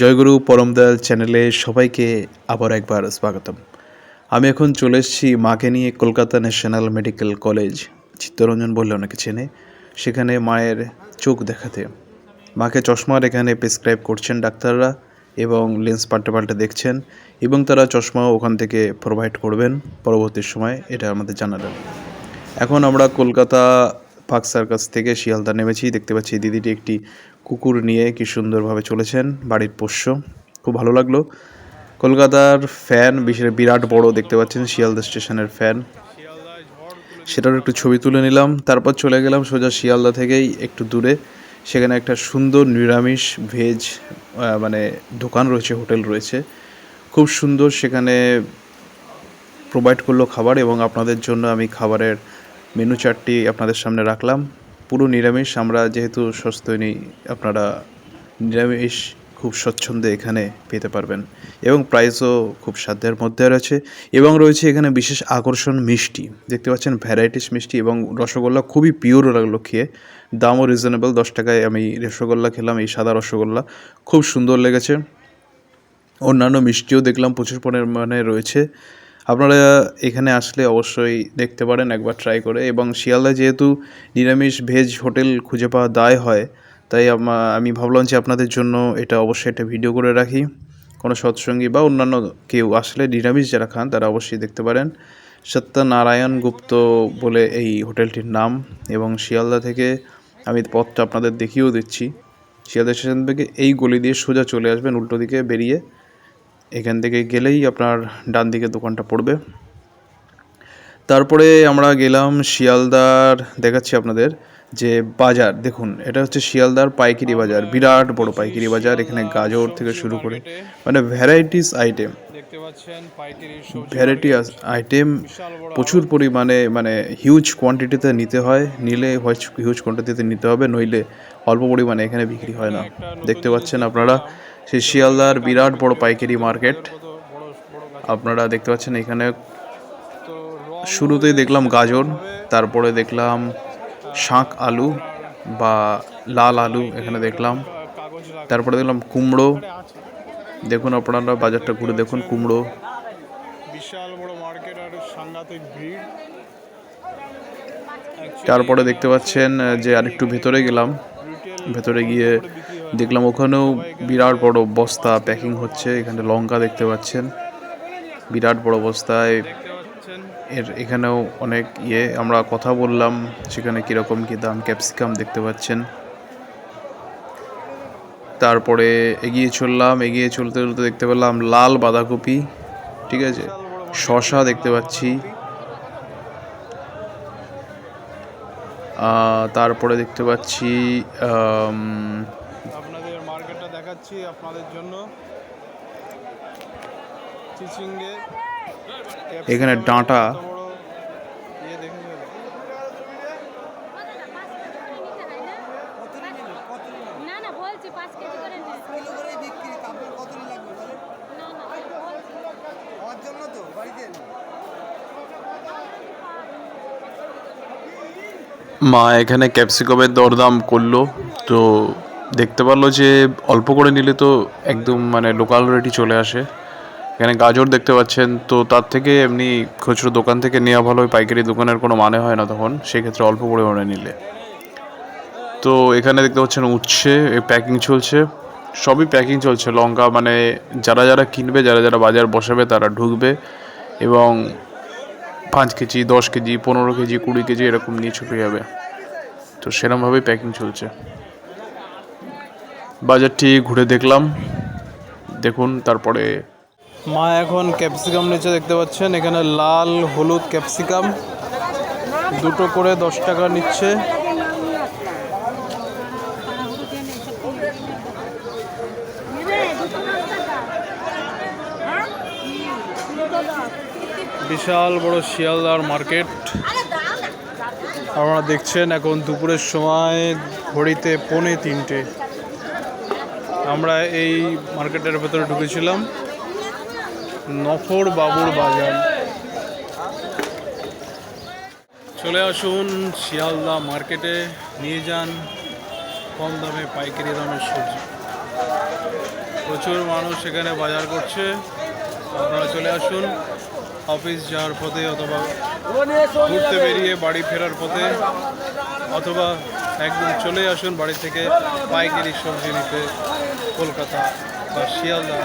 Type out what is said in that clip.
জয়গুরু পরমদয়াল চ্যানেলে সবাইকে আবার একবার স্বাগতম। আমি এখন চলে এসেছি মাকে নিয়ে Kolkata National Medical College. Chittaranjan বললে অনেকে চেনে, সেখানে মায়ের চোখ দেখাতে। মাকে চশমার এখানে প্রেসক্রাইব করছেন ডাক্তাররা এবং লেন্স পাল্টে পাল্টে দেখছেন এবং তারা চশমাও ওখান থেকে প্রোভাইড করবেন। পরবর্তী সময় এটা আমাদের জানালেন। এখন আমরা কলকাতা পার্ক সার্কাস থেকে শিয়ালদা নেমেছি। দেখতে পাচ্ছি দিদিটি একটি কুকুর নিয়ে কি সুন্দরভাবে চলেছেন। বাড়ির পোষ্য। খুব ভালো লাগল। কলকাতার ফ্যান, বিশেষ বিরাট বড় দেখতে পাচ্ছেন, শিয়ালদা স্টেশনের ফ্যান। সেটার একটু ছবি তুলে নিলাম। তারপর চলে গেলাম সোজা শিয়ালদা থেকেই একটু দূরে। সেখানে একটা সুন্দর নিরামিষ ভেজ মানে দোকান রয়েছে, হোটেল রয়েছে। খুব সুন্দর সেখানে প্রোভাইড করল খাবার এবং আপনাদের জন্য আমি খাবারের মেনু চার্টটি আপনাদের সামনে রাখলাম। পুরো নিরামিষ, আমরা যেহেতু সস্তনী আপনারা নিরামিষ খুব স্বচ্ছন্দে এখানে পেতে পারবেন। এবং প্রাইসও খুব সাধ্যের মধ্যে রয়েছে। এবং রয়েছে এখানে বিশেষ আকর্ষণ মিষ্টি। দেখতে পাচ্ছেন, ভ্যারাইটিস মিষ্টি এবং রসগোল্লা খুবই পিওর লাগল খেয়ে দামও রিজনেবল দশ টাকায় আমি রসগোল্লা খেলাম, এই সাদা রসগোল্লা। খুব সুন্দর লেগেছে। অন্যান্য মিষ্টিও দেখলাম, প্রচুর পরিমাণে রয়েছে। আপনারা এখানে আসলে অবশ্যই দেখতে পারেন, একবার ট্রাই করে। এবং শিয়ালদা যেহেতু নিরামিষ ভেজ হোটেল খুঁজে পাওয়া দায় হয়, তাই আমি ভাবলাম যে আপনাদের জন্য এটা অবশ্যই একটা ভিডিও করে রাখি। কোনো সৎসঙ্গী বা অন্যান্য কেউ আসলে নিরামিষ যারা খান, তারা অবশ্যই দেখতে পারেন। সত্যনারায়ণ গুপ্ত বলে এই হোটেলটির নাম এবং শিয়ালদা থেকে আমি পথটা আপনাদের দেখিয়েও দিচ্ছি। শিয়ালদা স্টেশন থেকে এই গলি দিয়ে সোজা চলে আসবেন, উল্টো দিকে বেরিয়ে। এখান থেকে গেলেই আপনার ডান দিকে দোকানটা পড়বে। তারপরে আমরা গেলাম শিয়ালদার, দেখাচ্ছি আপনাদের যে বাজার। দেখুন, এটা হচ্ছে শিয়ালদার পাইকারি বাজার, বিরাট বড় পাইকারি বাজার, এখানে গাজর থেকে শুরু করে মানে ভ্যারাইটিস আইটেম ভ্যারাইটি আইটেম প্রচুর পরিমাণে মানে হিউজ কোয়ান্টিটিতে নিতে হয়, নিলে হিউজ কোয়ান্টিটিতে নিতে হবে, নইলে অল্প পরিমাণে এখানে বিক্রি হয় না। দেখতে পাচ্ছেন আপনারা সেই শিয়ালদার বিরাট বড় পাইকারি মার্কেট। আপনারা দেখতে পাচ্ছেন এখানে শুরুতেই দেখলাম গাজর তারপরে দেখলাম শাঁক আলু বা লাল আলু এখানে দেখলাম। তারপরে দেখলাম কুমড়ো। দেখুন আপনারা বাজারটা ঘুরে দেখুন কুমড়ো। বিশাল বড় মার্কেট আর সাংঘাতিক ভিড়। তারপরে দেখতে পাচ্ছেন যে আরেকটু ভেতরে গেলাম। ভেতরে গিয়ে দেখলাম ওখানেও বিরাট বড় বস্তা প্যাকিং হচ্ছে, এখানে লঙ্কা দেখতে পাচ্ছেন। বিরাট বড় বস্তায় এর এখানেও অনেক ইয়ে আমরা কথা বললাম, সেখানে কীরকম কী দাম ক্যাপসিকাম দেখতে পাচ্ছেন। তারপরে এগিয়ে চললাম, এগিয়ে চলতে চলতে দেখতে পেলাম লাল বাঁধাকপি, ঠিক আছে? শশা দেখতে পাচ্ছি। তারপরে দেখতে পাচ্ছি আপনাদের মার্কেটটা দেখাচ্ছি আপনাদের জন্য। চিচিঙ্গে এখানে ডাঁটা। ইয়ে মা এখানে ক্যাপসিকামের দরদাম করল তো দেখতে পারল যে অল্প করে নিলে তো একদম মানে লোকাল রেটই চলে আসে। এখানে গাজর দেখতে পাচ্ছেন, তো তার থেকে এমনি খুচরো দোকান থেকে নেওয়া ভালো পাইকারি দোকানের কোনো মানে হয় না তখন, সেক্ষেত্রে অল্প পরিমাণে নিলে। তো এখানে দেখতে পাচ্ছেন উচ্ছে প্যাকিং চলছে, সবই প্যাকিং চলছে, লঙ্কা মানে যারা যারা কিনবে, যারা যারা বাজার বসাবে, তারা ঢুকবে এবং পাঁচ কেজি, দশ কেজি, পনেরো কেজি, কুড়ি কেজি এরকম নিয়ে ছুটে যাবে। তো সেরমভাবেই প্যাকিং চলছে। বাজারটি ঘুরে দেখলাম। দেখুন, তারপরে মা, এখন ক্যাপসিকাম নিচে দেখতে পাচ্ছেন। এখানে লাল, হলুদ ক্যাপসিকাম। দুটো করে দশ টাকা নিচ্ছে। বিশাল বড় শিয়ালদার মার্কেট। আপনারা দেখছেন, এখন দুপুরের সময়, ঘড়িতে পৌনে তিনটে। আমরা এই মার্কেটের ভেতরে ঢুকেছিলাম। নফর বাবুর বাজার। চলে আসুন শিয়ালদা মার্কেটে, নিয়ে যান কম দামে পাইকারি দামের সবজি। প্রচুর মানুষ এখানে বাজার করছে। আপনারা চলে আসুন, অফিস যাওয়ার পথে অথবা ঘুরতে বেরিয়ে বাড়ি ফেরার পথে অথবা একদম চলে আসুন বাড়ি থেকে পাইকারি সবজি নিতে কলকাতা বা শিয়ালদা।